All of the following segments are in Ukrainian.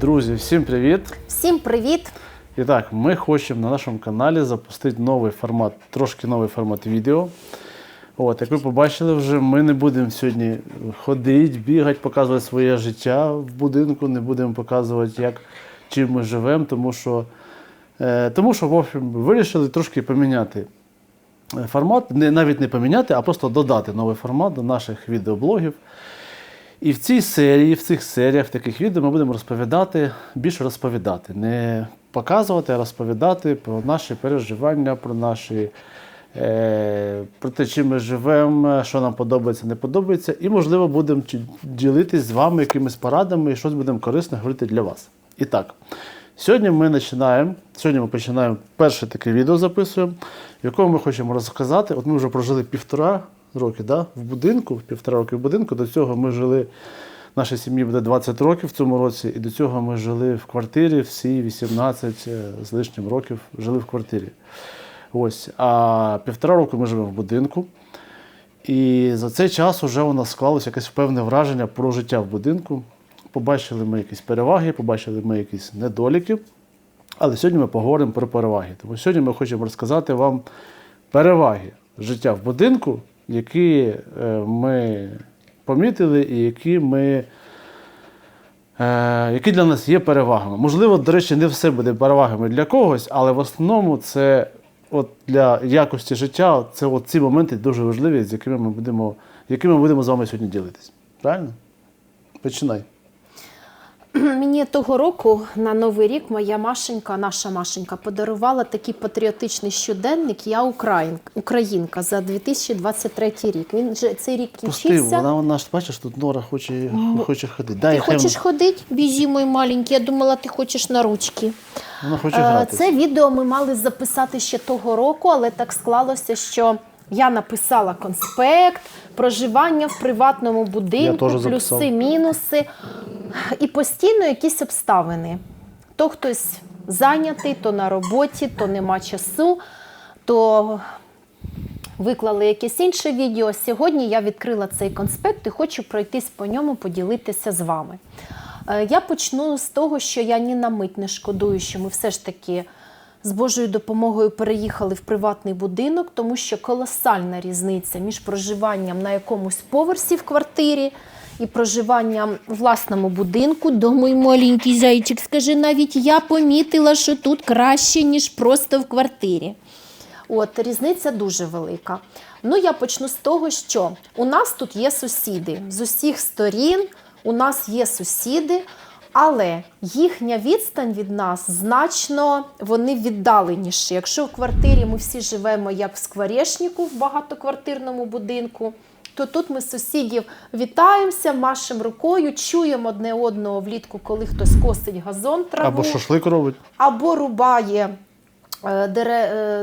Друзі, всім привіт! Всім привіт! І так, ми хочемо на нашому каналі запустити новий формат, трошки новий формат відео. От, як ви побачили вже, ми не будемо сьогодні ходити, бігати, показувати своє життя в будинку, не будемо показувати, як, чим ми живемо, тому що, е, тому що в общем, вирішили трошки поміняти формат, навіть не поміняти, а просто додати новий формат до наших відеоблогів. І в цій серії, в цих серіях, в таких відео ми будемо розповідати, більше розповідати. Не показувати, а розповідати про наші переживання, про наші. е, Про те, чим ми живемо, що нам подобається, не подобається, і, можливо, будемо ділитись з вами якимись порадами і щось будемо корисне говорити для вас. І так, сьогодні ми починаємо. Сьогодні ми починаємо перше таке відео записуємо, в якому ми хочемо розказати. От ми вже прожили півтора роки да, в будинку, півтора роки в будинку. До цього ми жили, нашій сім'ї буде 20 років в цьому році, і до цього ми жили в квартирі всі 18 е, з лишнім років жили в квартирі. Ось, а півтора року ми живемо в будинку. І за цей час вже у нас склалося якесь певне враження про життя в будинку. Побачили ми якісь переваги, побачили ми якісь недоліки. Але сьогодні ми поговоримо про переваги. Тому сьогодні ми хочемо розказати вам переваги життя в будинку, які е, ми помітили і які ми. Е, які для нас є перевагами. Можливо, до речі, не все буде перевагами для когось, але в основному це от для якості життя це от ці моменти дуже важливі, з якими ми будемо, якими ми будемо з вами сьогодні ділитись. Правильно? Починай. Мені того року на Новий рік моя Машенька, наша Машенька, подарувала такий патріотичний щоденник Я Україн, Українка за 2023 рік. Він же цей рік Пусти, кінчився. вона, вона ж бачиш, тут Нора хоче, хоче ходити. Дай, Ти хай хочеш ходити? Біжи, мой маленький. Я думала, ти хочеш на ручки. вона хоче Е, грати. Це відео ми мали записати ще того року, але так склалося, що я написала конспект, проживання в приватному будинку, плюси, мінуси і постійно якісь обставини. То хтось зайнятий, то на роботі, то нема часу, то виклали якесь інше відео. Сьогодні я відкрила цей конспект і хочу пройтись по ньому, поділитися з вами. Е, Я почну з того, що я ні на мить не шкодую, що ми все ж таки з Божою допомогою переїхали в приватний будинок, тому що колосальна різниця між проживанням на якомусь поверсі в квартирі і проживанням у власному будинку. До мій маленький зайчик, скажи, навіть я помітила, що тут краще, ніж просто в квартирі. От різниця дуже велика. Ну, я почну з того, що у нас тут є сусіди з усіх сторін. У нас є сусіди, але їхня відстань від нас значно вони віддаленіші. Якщо в квартирі ми всі живемо як в скворечнику в багатоквартирному будинку, то тут ми сусідів вітаємося, машемо рукою, чуємо одне одного влітку, коли хтось косить газон траву Або шашлик робить. або рубає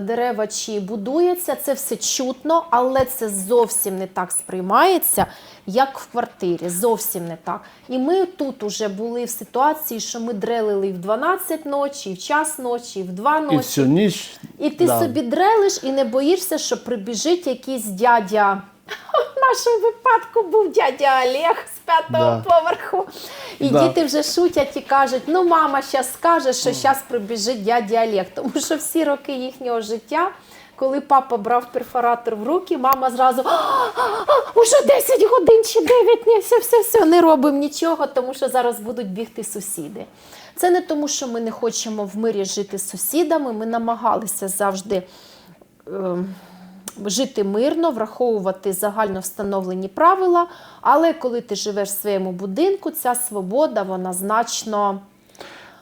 дерева чи будується, це все чутно, але це зовсім не так сприймається, як в квартирі. Зовсім не так. І ми тут уже були в ситуації, що ми дрелили і в 12 ночі, і в час ночі, і в 2 І ночі. всю ніч. І ти да. собі дрелиш і не боїшся, що прибіжить якийсь дядя. В нашому випадку був дядя Олег з п'ятого Да. поверху. І Да. діти вже шутять і кажуть: ну, мама зараз скаже, що зараз прибіжить дядя Олег. Тому що всі роки їхнього життя. Коли папа брав перфоратор в руки, мама зразу «А, а, а, уже 10 годин чи 9, ні, все, все, все, не робимо нічого, тому що зараз будуть бігти сусіди. Це не тому, що ми не хочемо в мирі жити з сусідами. Ми намагалися завжди ем, жити мирно, враховувати загально встановлені правила. Але коли ти живеш в своєму будинку, ця свобода вона значно.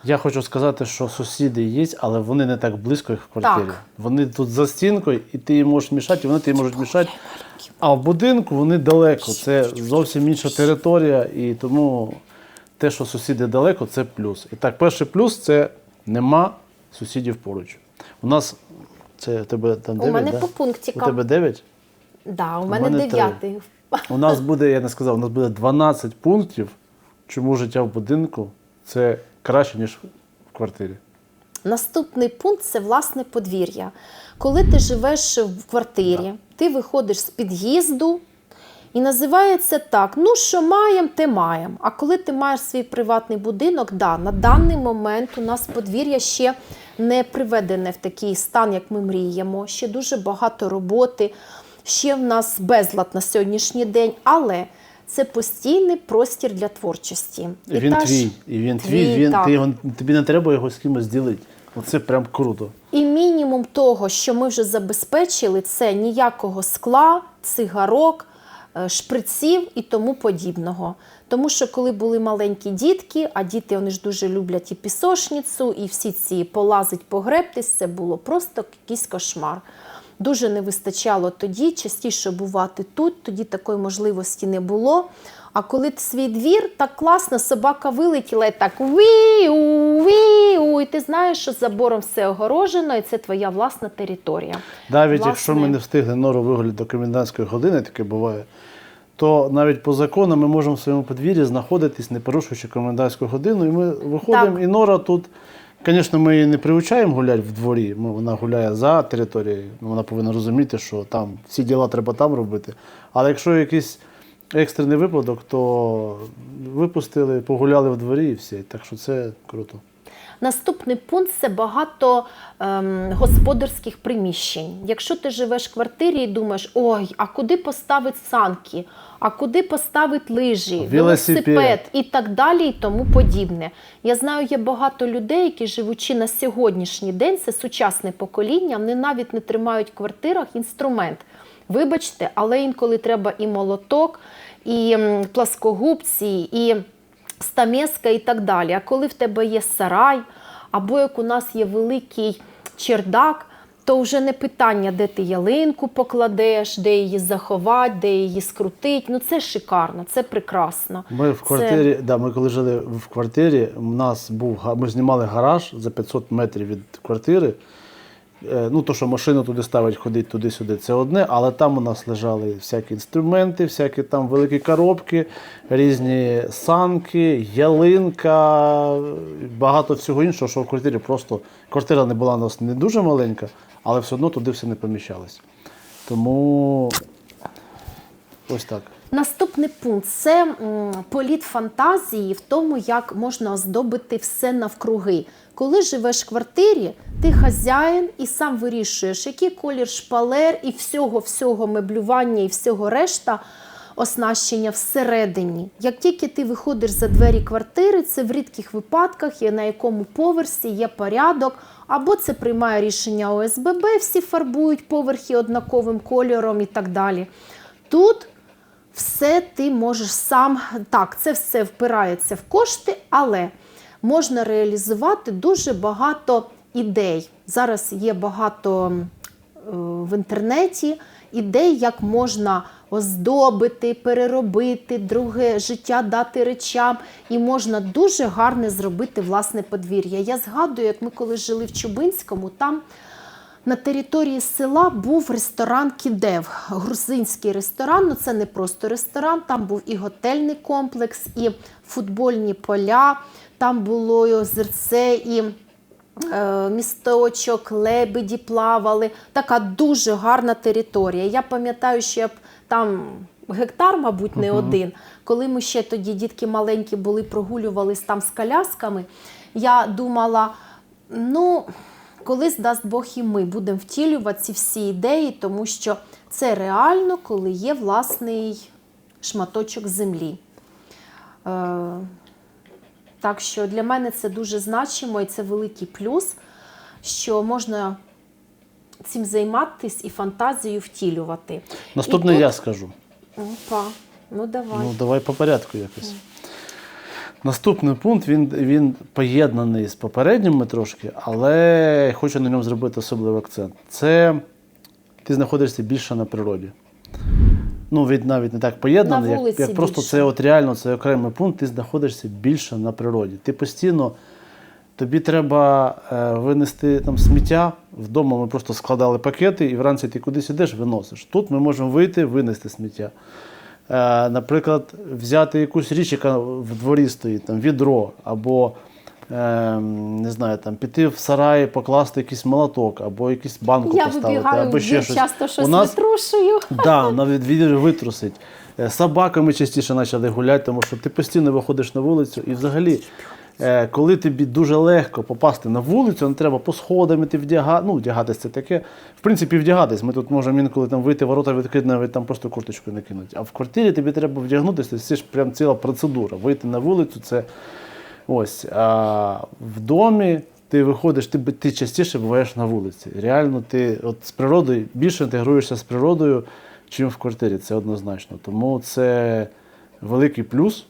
Я хочу сказати, що сусіди є, але вони не так близько, як в квартирі. Так. Вони тут за стінкою, і ти їм можеш мішати, і вони тобі можуть мішати. А в будинку вони далеко. Це зовсім інша територія, і тому те, що сусіди далеко, це плюс. І так, перший плюс це нема сусідів поруч. У нас це у тебе там У мене да? по пунктикам. У тебе 9? Да, у У мене мене три. дев'ятий. У нас буде, я не сказав, у нас буде 12 пунктів, чому життя в будинку це краще, ніж в квартирі. Наступний пункт це власне подвір'я. Коли ти живеш в квартирі, ти виходиш з під'їзду І називається так: ну що маємо, те маємо. А коли ти маєш свій приватний будинок, да, на даний момент у нас подвір'я ще не приведене в такий стан, як ми мріємо. Ще дуже багато роботи, ще в нас безлад на сьогоднішній день, але це постійний простір для творчості. І він та твій, і він Твій, твій, він, ти його, тобі не треба його з кимось ділити. Оце прям круто. І мінімум того, що ми вже забезпечили, це ніякого скла, цигарок, шприців і тому подібного. Тому що коли були маленькі дітки, а діти вони ж дуже люблять і пісошницю, і всі ці полазить, погребтись, це було просто якийсь кошмар. Дуже не вистачало тоді, частіше бувати тут, тоді такої можливості не було. А коли свій двір, так класно, собака вилетіла і так віу, віу, і ти знаєш, що забором все огорожено, і це твоя власна територія. Навіть Власне. якщо ми не встигли нору вигуляти до комендантської години, таке буває, то навіть по закону ми можемо в своєму подвір'ї знаходитись, не порушуючи комендантську годину, і ми виходимо, Так. і нора тут. Звісно, ми її не приучаємо гуляти в дворі, ми, вона гуляє за територією, ну, вона повинна розуміти, що там всі діла треба там робити. Але якщо якийсь екстрений випадок, то випустили, погуляли в дворі і все. Так що це круто. Наступний пункт це багато ем, господарських приміщень. Якщо ти живеш в квартирі і думаєш, ой, а куди поставити санки, а куди поставити лижі, Велосипед. і так далі, і тому подібне. Я знаю, є багато людей, які живучи на сьогоднішній день, це сучасне покоління, вони навіть не тримають в квартирах інструмент. Вибачте, але інколи треба і молоток, і пласкогубці, і стамеска і так далі. А коли в тебе є сарай, або як у нас є великий чердак, то вже не питання, де ти ялинку покладеш, де її заховати, де її скрутить. Ну це шикарно, це прекрасно. Ми в Це- да, ми коли жили в квартирі, у нас був ми знімали гараж за 500 метрів від квартири. Е, Ну, то, що машину туди ставить, ходить туди-сюди, це одне, але там у нас лежали всякі інструменти, всякі там великі коробки, різні санки, ялинка, багато всього іншого, що в квартирі просто квартира не була у нас не дуже маленька, але все одно туди все не поміщалось. Тому ось так. Наступний пункт це політ фантазії в тому, як можна оздобити все навкруги. Коли живеш в квартирі, ти хазяїн і сам вирішуєш, який колір шпалер і всього, всього меблювання і всього решта оснащення всередині. Як тільки ти виходиш за двері квартири, це в рідких випадках є на якому поверсі є порядок, або це приймає рішення ОСББ, всі фарбують поверхи однаковим кольором і так далі. Тут все ти можеш сам. Так, це все впирається в кошти, але можна реалізувати дуже багато ідей. Зараз є багато е, в інтернеті ідей, як можна оздобити, переробити, друге життя дати речам, і можна дуже гарне зробити власне подвір'я. Я згадую, як ми коли жили в Чубинському, там на території села був ресторан Кідев, грузинський ресторан. Ну це не просто ресторан, там був і готельний комплекс, і футбольні поля, там було і озерце, і е, місточок, лебеді плавали. Така дуже гарна територія. Я пам'ятаю, що я б там гектар, мабуть, не один. Коли ми ще тоді дітки маленькі були, прогулювались там з колясками, я думала, ну. Колись дасть Бог і ми будемо втілювати ці всі ідеї, тому що це реально, коли є власний шматочок землі. Е, так що для мене це дуже значимо і це великий плюс, що можна цим займатися і фантазію втілювати. Наступне І тут- я скажу. Опа, ну давай. Ну, давай по порядку якось. Наступний пункт він, він поєднаний з попередніми трошки, але хочу на ньому зробити особливий акцент. Це ти знаходишся більше на природі. Ну, від навіть не так поєднаний, як, як просто більше. це от реально це окремий пункт, ти знаходишся більше на природі. Ти постійно, тобі треба е, винести там сміття. Вдома ми просто складали пакети, і вранці ти кудись ідеш, виносиш. Тут ми можемо вийти, винести сміття. Е, наприклад, взяти якусь річ, яка в дворі стоїть, там відро, або е, не знаю, там піти в сарай, покласти якийсь молоток, або якийсь банку Я поставити, вибігаю або ще щось. часто щось У нас витрушую. Да, навіть відео витрусить. Е, Собаками частіше почали гуляти, тому що ти постійно виходиш на вулицю і взагалі. Е, Коли тобі дуже легко попасти на вулицю, не треба по сходам іти вдяга... ну, вдягатись це таке. В принципі, вдягатись. Ми тут можемо інколи там вийти, ворота відкрити, навіть там просто курточку накинути. А в квартирі тобі треба вдягнутися, це ж прям ціла процедура. Вийти на вулицю це ось. А в домі ти виходиш, ти, ти частіше буваєш на вулиці. Реально, ти от з природою більше інтегруєшся з природою, чим в квартирі. Це однозначно. Тому це великий плюс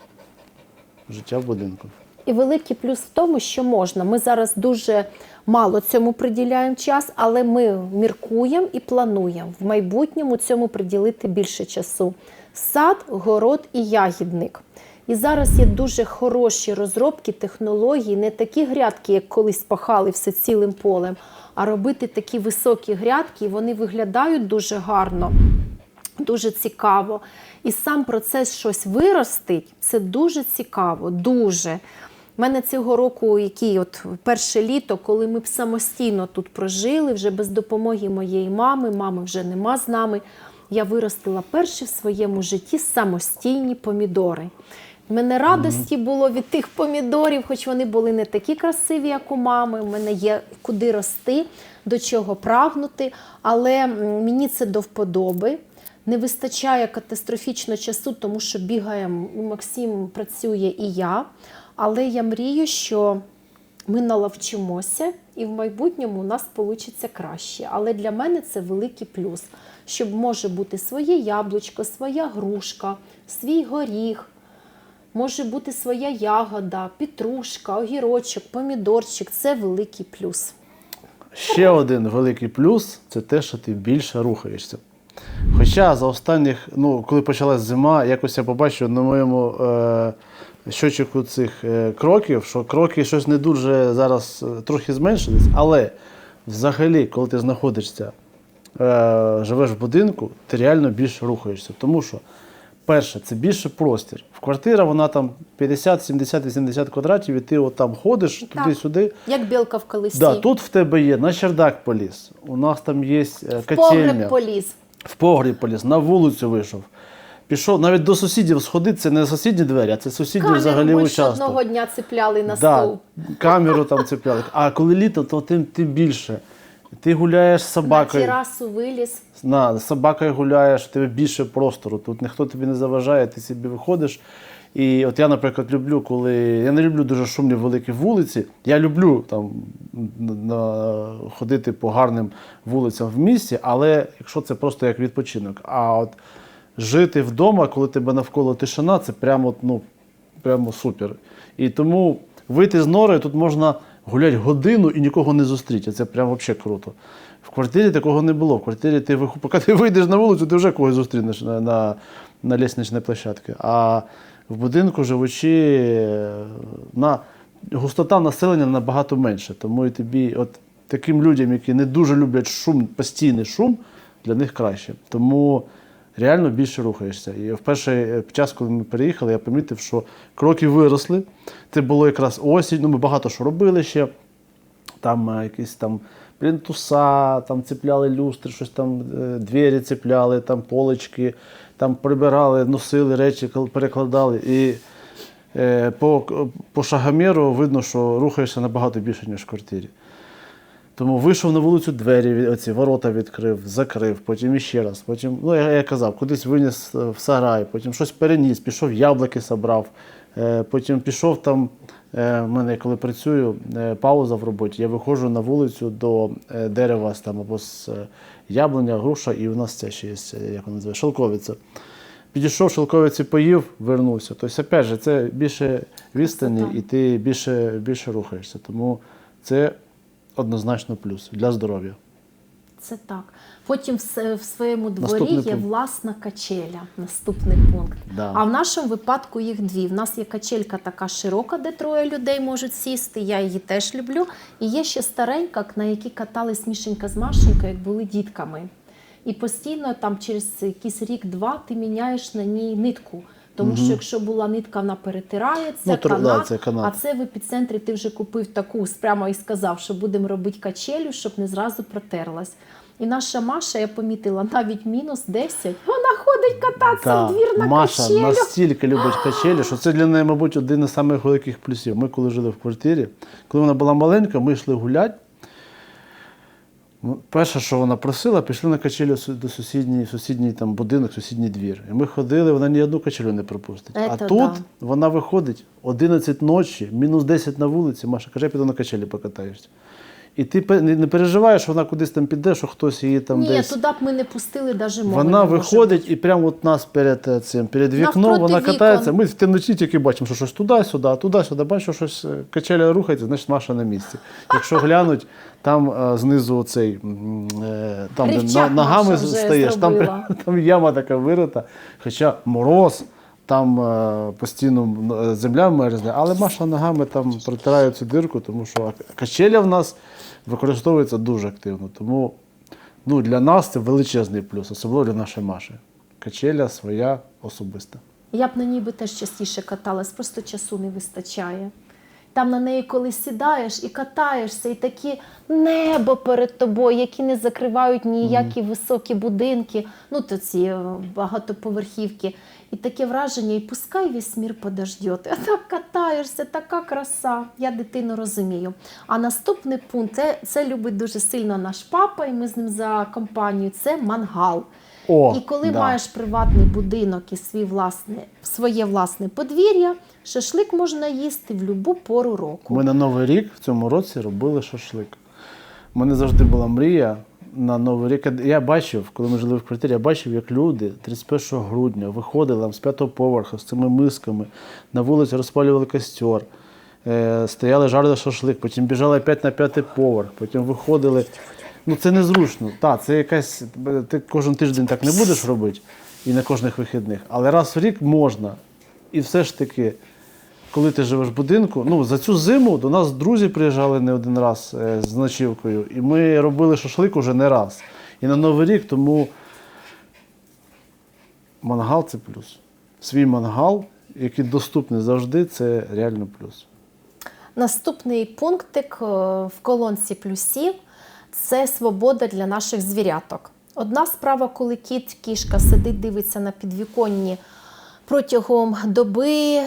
життя в будинку. І великий плюс в тому, що можна. Ми зараз дуже мало цьому приділяємо час, але ми міркуємо і плануємо в майбутньому цьому приділити більше часу. Сад, город і ягідник. І зараз є дуже хороші розробки технологій, не такі грядки, як колись пахали все цілим полем, а робити такі високі грядки, і вони виглядають дуже гарно дуже цікаво. І сам процес щось виростить це дуже цікаво, дуже. У мене цього року, який от перше літо, коли ми б самостійно тут прожили, вже без допомоги моєї мами, мами вже нема з нами. Я виростила перші в своєму житті самостійні помідори. У мене радості було від тих помідорів, хоч вони були не такі красиві, як у мами. У мене є куди рости, до чого прагнути, але мені це до вподоби. Не вистачає катастрофічно часу, тому що бігає Максим, працює і я. Але я мрію, що ми налавчимося і в майбутньому у нас вийде краще. Але для мене це великий плюс, щоб може бути своє яблучко, своя грушка, свій горіх, може бути своя ягода, петрушка, огірочок, помідорчик це великий плюс. Ще один великий плюс це те, що ти більше рухаєшся. Хоча за останніх, ну, коли почалась зима, якось я побачив на моєму е, щочику цих е, кроків, що кроки щось не дуже зараз е, трохи зменшились, але взагалі, коли ти знаходишся, е, живеш в будинку, ти реально більше рухаєшся. Тому що, перше, це більше простір. В квартира вона там 50, 70, 80 квадратів, і ти от там ходиш Так. туди-сюди. Як білка в колесі. Да, тут в тебе є на чердак поліз. У нас там є е, Погреб котельня. поліз. В погріб поліз, на вулицю вийшов. Пішов навіть до сусідів сходити, це не сусідні двері, а це сусідні Камеру взагалі більше участок. одного дня цепляли на да, стол. камеру там цепляли. А коли літо, то тим, тим більше. Ти гуляєш з На собакою. терасу виліз. На, з собакою гуляєш, у тебе більше простору. Тут ніхто тобі не заважає, ти собі виходиш. І от я, наприклад, люблю, коли. Я не люблю дуже шумні великі вулиці. Я люблю там на, на- ходити по гарним вулицям в місті, але якщо це просто як відпочинок. А от жити вдома, коли тебе навколо тишина, це прямо, ну, прямо супер. І тому вийти з нори тут можна гуляти годину і нікого не зустріти. Це прям взагалі круто. В квартирі такого не було. В квартирі ти поки ти вийдеш на вулицю, ти вже когось зустрінеш на, на, на лісничній площадці. А в будинку живучи, е, на, густота населення набагато менше. Тому і тобі, от таким людям, які не дуже люблять шум, постійний шум, для них краще. Тому реально більше рухаєшся. І в перший е, час, коли ми переїхали, я помітив, що кроки виросли. Це було якраз осінь. Ну, ми багато що робили ще. Там е, якісь там плінтуса, там цепляли люстри, щось там е, двері цепляли, там полочки, там прибирали, носили речі, перекладали. І по, по шагоміру видно, що рухаєшся набагато більше, ніж в квартирі. Тому вийшов на вулицю, двері, оці ворота відкрив, закрив, потім іще раз. Потім, ну я, я казав, кудись виніс е, в сарай, потім щось переніс, пішов, яблуки собрав, е, потім пішов там. е, в мене, коли працюю, е, пауза в роботі, я виходжу на вулицю до е, дерева там, або з е, яблуня, груша, і у нас це ще є, е, як вона називає, шелковиця. Підійшов, шелковиці поїв, вернувся. Тобто, опять же, це більше відстані, і ти більше, більше рухаєшся. Тому це однозначно плюс для здоров'я. Це так. Потім в, своєму дворі Наступний є пункт. власна качеля. Наступний пункт. Да. А в нашому випадку їх дві. В нас є качелька така широка, де троє людей можуть сісти. Я її теж люблю. І є ще старенька, на якій катались Мішенька з Машенькою, як були дітками. І постійно там через якийсь рік-два ти міняєш на ній нитку. Тому що якщо була нитка, вона перетирає, це Ну, тр- да, це канат. а це в епіцентрі ти вже купив таку прямо і сказав, що будемо робити качелю, щоб не зразу протерлась. І наша Маша, я помітила, навіть мінус 10. Вона ходить кататися Та, в двір на Маша качелю. настільки любить качелі, що це для неї, мабуть, один із самих великих плюсів. Ми коли жили в квартирі, коли вона була маленька, ми йшли гуляти. Ну, Перше, що вона просила, пішли на качелю до сусідній, сусідній там будинок, сусідній двір. І ми ходили, вона ні одну качелю не пропустить. а тут да. вона виходить 11 ночі, мінус 10 на вулиці. Маша каже, я піду на качелі покатаєшся. І ти не переживаєш, що вона кудись там піде, що хтось її там Ні, десь. туди б ми не пустили навіть мови. Вона може виходить і прямо от нас перед е, цим перед вікном, Навпроти вона вікон. катається. Ми в темноті тільки бачимо, що щось туди-сюди, туди-сюди. Бачу, щось е, качеля рухається, значить Маша на місці. Якщо глянуть, там е, знизу оцей там, де ногами стаєш, там, там яма така вирита. Хоча мороз. Там е, постійно е, земля мерзне, але Маша ногами там протирає цю дирку, тому що качеля в нас використовується дуже активно. Тому ну, для нас це величезний плюс, особливо для нашої Маші. Качеля своя особиста. Я б на ній би теж частіше каталась, просто часу не вистачає. Там на неї, коли сідаєш і катаєшся, і такі небо перед тобою, які не закривають ніякі високі будинки, ну то ці е, багатоповерхівки. І таке враження, і пускай весь мір подождет. А так катаєшся, така краса. Я дитину розумію. А наступний пункт це, це любить дуже сильно наш папа, і ми з ним за компанію. Це мангал. О, І коли да. маєш приватний будинок і свій власне, своє власне подвір'я, шашлик можна їсти в будь-яку пору року. Ми на Новий рік в цьому році робили шашлик. У мене завжди була мрія на Новий рік. Я бачив, коли ми жили в квартирі, я бачив, як люди 31 грудня виходили з п'ятого поверху з цими мисками, на вулиці розпалювали костер, е, стояли, жарили шашлик, потім біжали опять на п'ятий поверх, потім виходили. Ну це незручно. Так, це якась. Ти кожен тиждень так не будеш робити і на кожних вихідних, але раз в рік можна. І все ж таки, коли ти живеш в будинку, ну за цю зиму до нас друзі приїжджали не один раз е, з ночівкою, і ми робили шашлик уже не раз. І на Новий рік, тому мангал це плюс. Свій мангал, який доступний завжди, це реально плюс. Наступний пунктик е, в колонці плюсів це свобода для наших звіряток. Одна справа, коли кіт, кішка сидить, дивиться на підвіконні протягом доби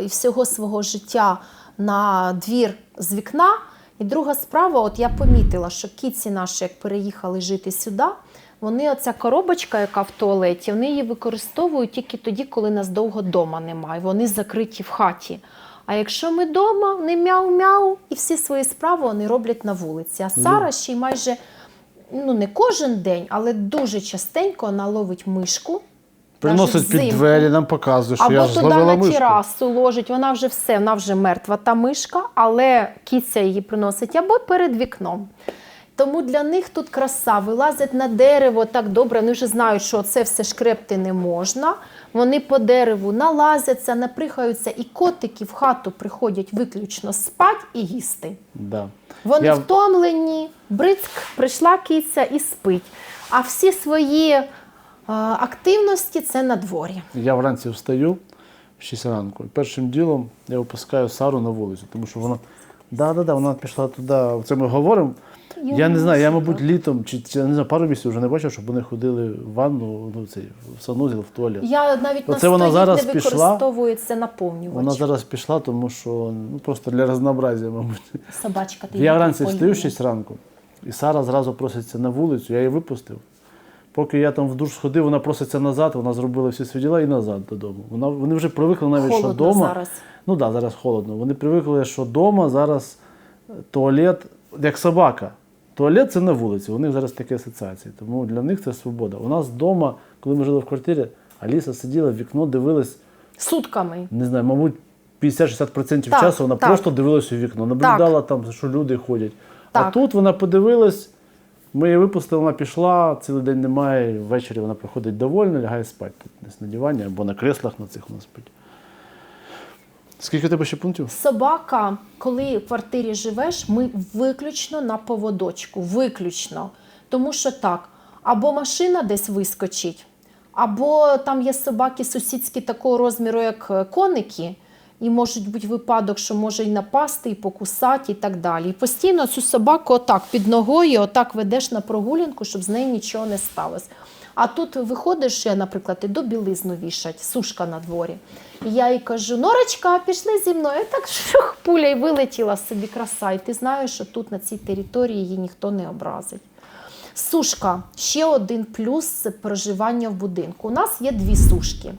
і всього свого життя на двір з вікна. І друга справа, от я помітила, що кітці наші, як переїхали жити сюди, вони оця коробочка, яка в туалеті, вони її використовують тільки тоді, коли нас довго вдома немає. Вони закриті в хаті. А якщо ми вдома, вони мяу-мяу, і всі свої справи вони роблять на вулиці. А Сара ще й майже ну не кожен день, але дуже частенько вона ловить мишку. Приносить під двері, нам показує, що Або я ж туди на мишку. терасу ложить, вона вже все, вона вже мертва та мишка, але кіця її приносить або перед вікном. Тому для них тут краса, вилазять на дерево так добре, вони вже знають, що це все шкрепти не можна. Вони по дереву налазяться, наприхаються, і котики в хату приходять виключно спать і їсти. Да. Вони Я- втомлені, брицьк, прийшла киця і спить. А всі свої активності це на дворі. Я вранці встаю в 6 ранку. І першим ділом я випускаю Сару на вулицю, тому що вона. Да, да, да, вона пішла туди. Це ми говоримо. Я не знаю, я, мабуть, літом чи, чи не знаю, пару місяців вже не бачив, щоб вони ходили в ванну, ну, цей, в санузел, в туалет. Я навіть на вона зараз не це наповнювач. Вона зараз пішла, тому що ну, просто для разнообразия, мабуть. Собачка ти Я вранці встаю в 6 ранку, і Сара зразу проситься на вулицю, я її випустив. Поки я там в душ сходив, вона проситься назад, вона зробила всі свої діла і назад додому. Вона, вони вже привикли навіть, що вдома. зараз. Ну так, да, зараз холодно. Вони привикли, що вдома зараз е, туалет, як собака. Туалет це на вулиці. У них зараз такі асоціації. Тому для них це свобода. У нас вдома, коли ми жили в квартирі, Аліса сиділа в вікно, дивилась, Сутками. не знаю, мабуть, 50-60% Так, часу вона так. просто дивилась у вікно, наблюдала там, що люди ходять. А тут вона подивилась, ми її випустили, вона пішла, цілий день немає, ввечері вона приходить довольна, лягає спати тут десь на дивані або на креслах на цих вона спить. Скільки у тебе ще пунктів? Собака, коли в квартирі живеш, ми виключно на поводочку. Виключно. Тому що так, або машина десь вискочить, або там є собаки сусідські такого розміру, як е, коники. І може бути випадок, що може і напасти, і покусати, і так далі. І постійно цю собаку отак під ногою, отак ведеш на прогулянку, щоб з нею нічого не сталося. А тут виходиш, я, наприклад, іду білизну вішать, сушка на дворі. І я їй кажу: Норочка, пішли зі мною. І так шух, пуля і вилетіла собі краса. І ти знаєш, що тут на цій території її ніхто не образить. Сушка ще один плюс це проживання в будинку. У нас є дві сушки.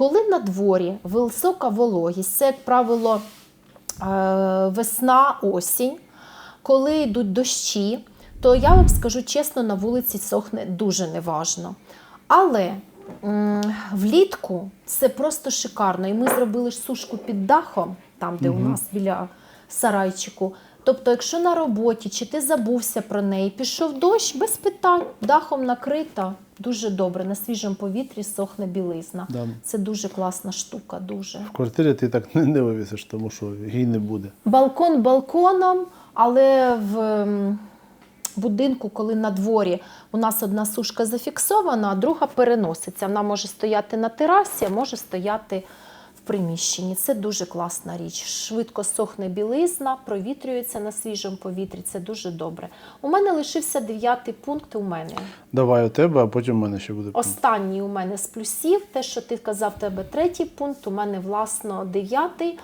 Коли на дворі висока вологість, це, як правило, е, весна, осінь, коли йдуть дощі, то я вам скажу чесно, на вулиці сохне дуже неважно. Але влітку це просто шикарно. І ми зробили сушку під дахом, там, де у нас біля сарайчику. Тобто, якщо на роботі чи ти забувся про неї, пішов дощ, без питань, дахом накрита, дуже добре. На свіжому повітрі сохне білизна. Да. Це дуже класна штука. Дуже. В квартирі ти так не, не вивісиш, тому що їй не буде. Балкон балконом, але в будинку, коли на дворі у нас одна сушка зафіксована, а друга переноситься. Вона може стояти на терасі, а може стояти приміщенні. Це дуже класна річ. Швидко сохне білизна, провітрюється на свіжому повітрі. Це дуже добре. У мене лишився дев'ятий пункт. У мене Давай у тебе, а потім у мене ще буде. пункт. Останній у мене з плюсів, те, що ти казав, тебе третій пункт, у мене власно дев'ятий.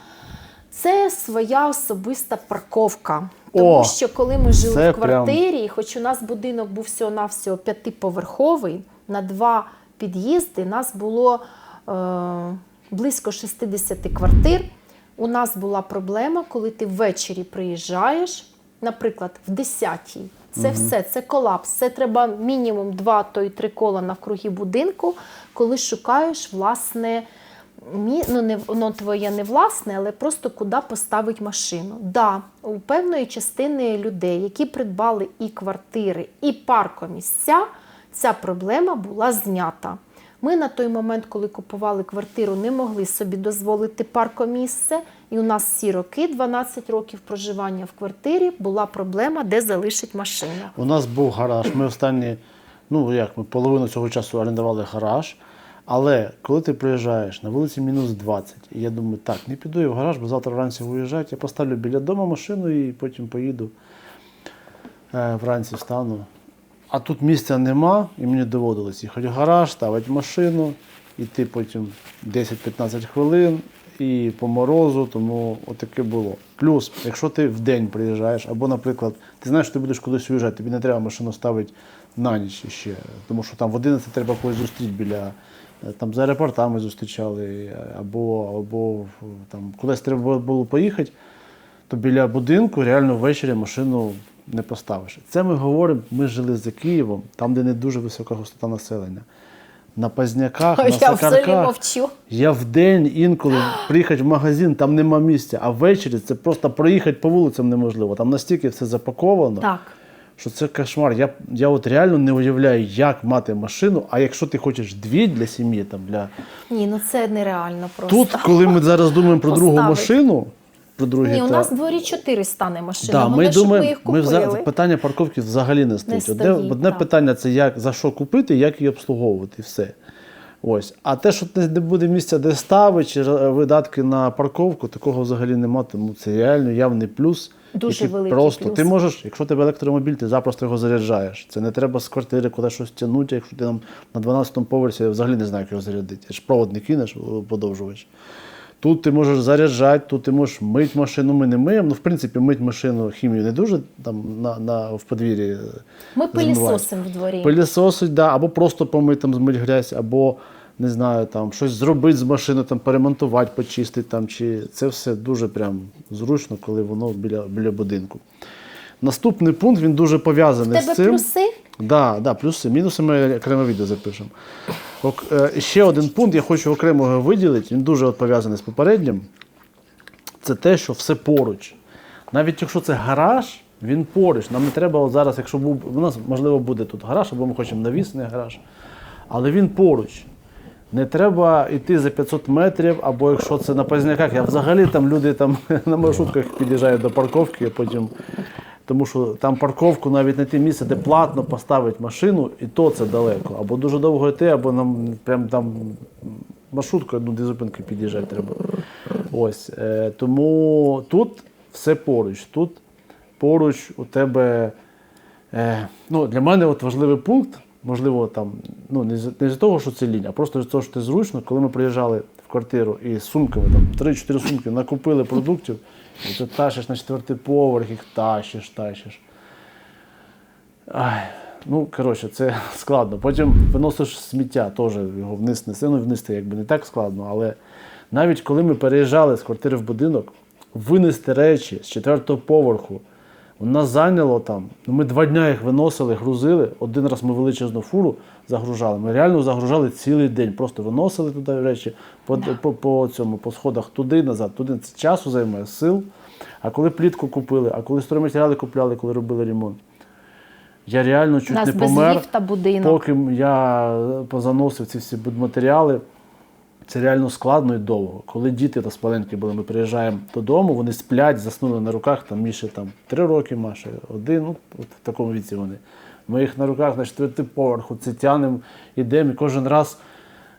Це своя особиста парковка. Тому О, що коли ми жили в квартирі, і хоч у нас будинок був всього-навсього п'ятиповерховий, на два під'їзди нас було е, близько 60 квартир. У нас була проблема, коли ти ввечері приїжджаєш, наприклад, в 10-й. Це все, це колапс. Це треба мінімум два, то й три кола навкруги будинку, коли шукаєш власне. Мі, ну, не, воно твоє не власне, але просто куди поставити машину. Да, у певної частини людей, які придбали і квартири, і паркомісця, ця проблема була знята. Ми на той момент, коли купували квартиру, не могли собі дозволити паркомісце. І у нас всі роки, 12 років проживання в квартирі, була проблема, де залишить машину. У нас був гараж. Ми останні, ну як ми половину цього часу орендували гараж. Але коли ти приїжджаєш на вулиці мінус 20, і я думаю, так, не піду я в гараж, бо завтра вранці виїжджають, я поставлю біля дому машину і потім поїду е, вранці встану. А тут місця нема, і мені доводилось їхати в гараж, ставити машину, йти потім 10-15 хвилин і по морозу, тому отаке було. Плюс, якщо ти в день приїжджаєш, або, наприклад, ти знаєш, що ти будеш кудись уїжджати, тобі не треба машину ставити на ніч ще, тому що там в 11 треба когось зустріти біля. е, Там за аеропортами зустрічали, е, або, або там кудись треба було поїхати, то біля будинку реально ввечері машину не поставиш. Це ми говоримо, ми жили за Києвом, там, де не дуже висока густота населення. На Пазняках, на Я Сакарках. мовчу. Я в день інколи приїхати в магазин, там нема місця, а ввечері це просто проїхати по вулицям неможливо. Там настільки все запаковано, Так. що це кошмар. Я, я от реально не уявляю, як мати машину, а якщо ти хочеш дві для сім'ї, там для Ні, ну це нереально просто. тут, коли ми зараз думаємо про другу машину, другі Ні, у нас в дворі чотири стане машини. Да, Головне, ми щоб думаємо, ми їх ми купили. вза- питання парковки взагалі не стоїть. Одне, стоїть, одне так. питання це як за що купити, як її обслуговувати, і все. Ось. А те, що не не буде місця, де ставити, чи видатки на парковку, такого взагалі нема, тому це реально явний плюс. Дуже великий просто плюс. ти можеш, якщо тебе електромобіль, ти запросто його заряджаєш. Це не треба з квартири куди щось тягнути, якщо ти там на 12-му поверсі, я взагалі не знаю, як його зарядити. Ж провод не кинеш, подовжувач. Тут ти можеш заряджати, тут ти можеш мити машину, ми не миємо. Ну, в принципі, мить машину хімію не дуже там на, на, в подвір'ї. Ми змивають. пилісосимо в дворі. Пилісосить, да, або просто помити, там, змить грязь, або не знаю, там щось зробити з машини, там перемонтувати, почистити там. Чи це все дуже прям зручно, коли воно біля, біля будинку. Наступний пункт він дуже пов'язаний В тебе з плюси? Да, да, плюси. Мінуси ми окреме відео запишемо. Е, ще один пункт, я хочу окремо його виділити, він дуже от пов'язаний з попереднім. Це те, що все поруч. Навіть якщо це гараж, він поруч. Нам не треба от зараз, якщо був, у нас можливо буде тут гараж, або ми хочемо навісний гараж. Але він поруч. Не треба йти за 500 метрів, або якщо це на Пазняках, я взагалі там люди там на маршрутках під'їжджають до парковки, а потім. Тому що там парковку навіть знайти місце, де платно поставити машину, і то це далеко. Або дуже довго йти, або нам прям там маршруткою ну, дві зупинки під'їжджати треба. Ось. Е, тому тут все поруч. Тут поруч у тебе. Е, ну, для мене от важливий пункт, можливо, там, ну, не з, не з того, що це лінь, а просто з того, що це зручно, коли ми приїжджали в квартиру і з сумками, там 3-4 сумки накупили продуктів, і ти тащиш на четвертий поверх, їх тащиш, тащиш. Ай, ну, коротше, це складно. Потім виносиш сміття, теж його вниз неси. Ну, вниз якби не так складно, але навіть коли ми переїжджали з квартири в будинок, винести речі з четвертого поверху, у нас зайняло там. Ну, ми два дня їх виносили, грузили. Один раз ми величезну фуру загружали. Ми реально загружали цілий день. Просто виносили туди речі по, по, по, цьому, по сходах туди, назад, туди. Це часу займає, сил. А коли плітку купили, а коли стройматеріали купляли, коли робили ремонт. Я реально чуть нас не без ліфта будинок. поки я позаносив ці всі будматеріали. Це реально складно і довго. Коли діти та маленькі були, ми приїжджаємо додому, вони сплять, заснули на руках, там Міші там три роки, Маша, один, ну, от в такому віці вони. Ми їх на руках на четвертий поверху, це тянемо, ідемо, і кожен раз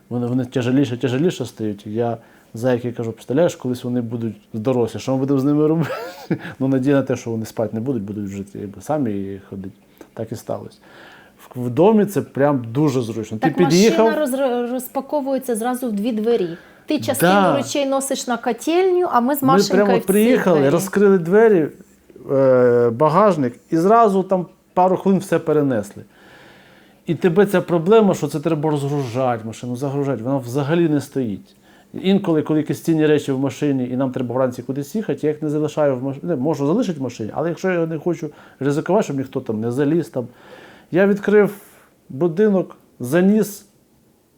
вони, вони тяжеліше, тяжеліше стають. Я зайки кажу, представляєш, колись вони будуть дорослі, що ми будемо з ними робити? ну, надія на те, що вони спати не будуть, будуть жити самі ходити. Так і сталося. В, домі це прям дуже зручно. Так Ти під'їхав. машина роз, розпаковується зразу в дві двері. Ти частину Да. речей носиш на котельню, а ми з Ми Машенькою прямо в ці приїхали, двері. розкрили двері, е, багажник, і зразу там пару хвилин все перенесли. І тебе ця проблема, що це треба розгружати машину, загружати, вона взагалі не стоїть. Інколи, коли якісь цінні речі в машині, і нам треба вранці кудись їхати, я їх не залишаю в машині. Можу залишити в машині, але якщо я не хочу ризикувати, щоб ніхто там не заліз, там, я відкрив будинок, заніс,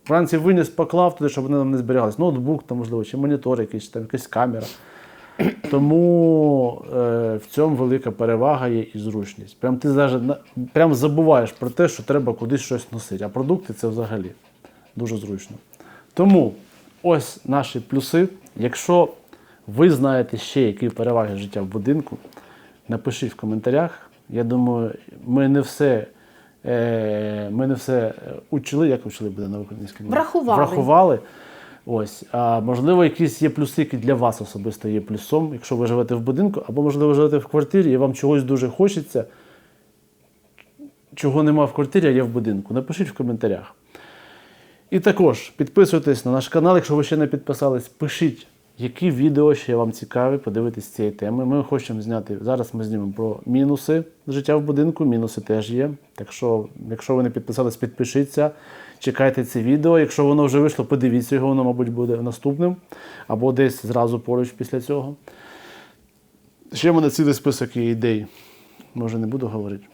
вранці виніс, поклав туди, щоб вони нам не зберігалися. Ноутбук, там, можливо, чи монітор якийсь, там, якась камера. Тому е, в цьому велика перевага є і зручність. Прям ти даже, прям забуваєш про те, що треба кудись щось носити. А продукти це взагалі дуже зручно. Тому ось наші плюси. Якщо ви знаєте ще які переваги життя в будинку, напишіть в коментарях. Я думаю, ми не все. Е, Ми не все е, учили, як учили буде на українському? Врахували. Врахували. Ось, а можливо, якісь є плюси, які для вас особисто є плюсом, якщо ви живете в будинку, або можливо ви живете в квартирі, і вам чогось дуже хочеться, чого нема в квартирі, а є в будинку. Напишіть в коментарях. І також підписуйтесь на наш канал, якщо ви ще не підписались, пишіть, які відео ще вам цікаві подивитись з цієї теми. Ми хочемо зняти. Зараз ми знімемо про мінуси життя в будинку. Мінуси теж є. Так що, якщо ви не підписались, підпишіться. Чекайте це відео. Якщо воно вже вийшло, подивіться його, воно, мабуть, буде наступним. Або десь зразу поруч після цього. Ще в мене цілий список ідей. Може, не буду говорити.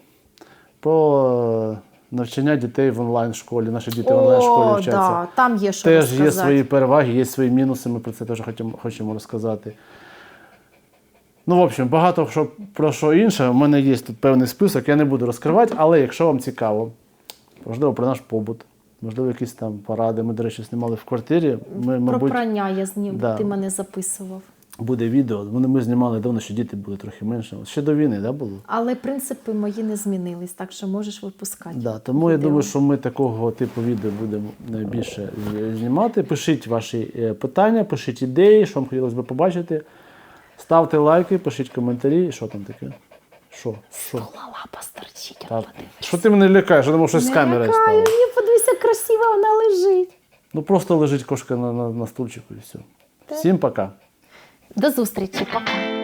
Про навчання дітей в онлайн-школі. Наші діти в онлайн-школі вчаться. да, там є що Теж розказати. є свої переваги, є свої мінуси, ми про це теж хочемо, хочемо розказати. Ну, в общем, багато що, про що інше. У мене є тут певний список, я не буду розкривати, але якщо вам цікаво, можливо, про наш побут, можливо, якісь там поради. Ми, до речі, знімали в квартирі. Ми, Про мабуть, прання я знім, Да. ти мене записував. Буде відео. Вони ми знімали давно, що діти були трохи менше. Ще до війни, да, було? Але принципи мої не змінились, так що можеш випускати. Да, тому я думаю, що ми такого типу відео будемо найбільше знімати. Пишіть ваші е, питання, пишіть ідеї, що вам хотілося б побачити. Ставте лайки, пишіть коментарі. Що там таке? Що? Що? Лапа стерчить, Так. Що ти мене лякаєш? Я думав, щось з лякаю, стало. Ні, подивися, красиво вона лежить. Ну просто лежить кошка на, на, на стульчику і все. Всім пока. До зустрічі, пока.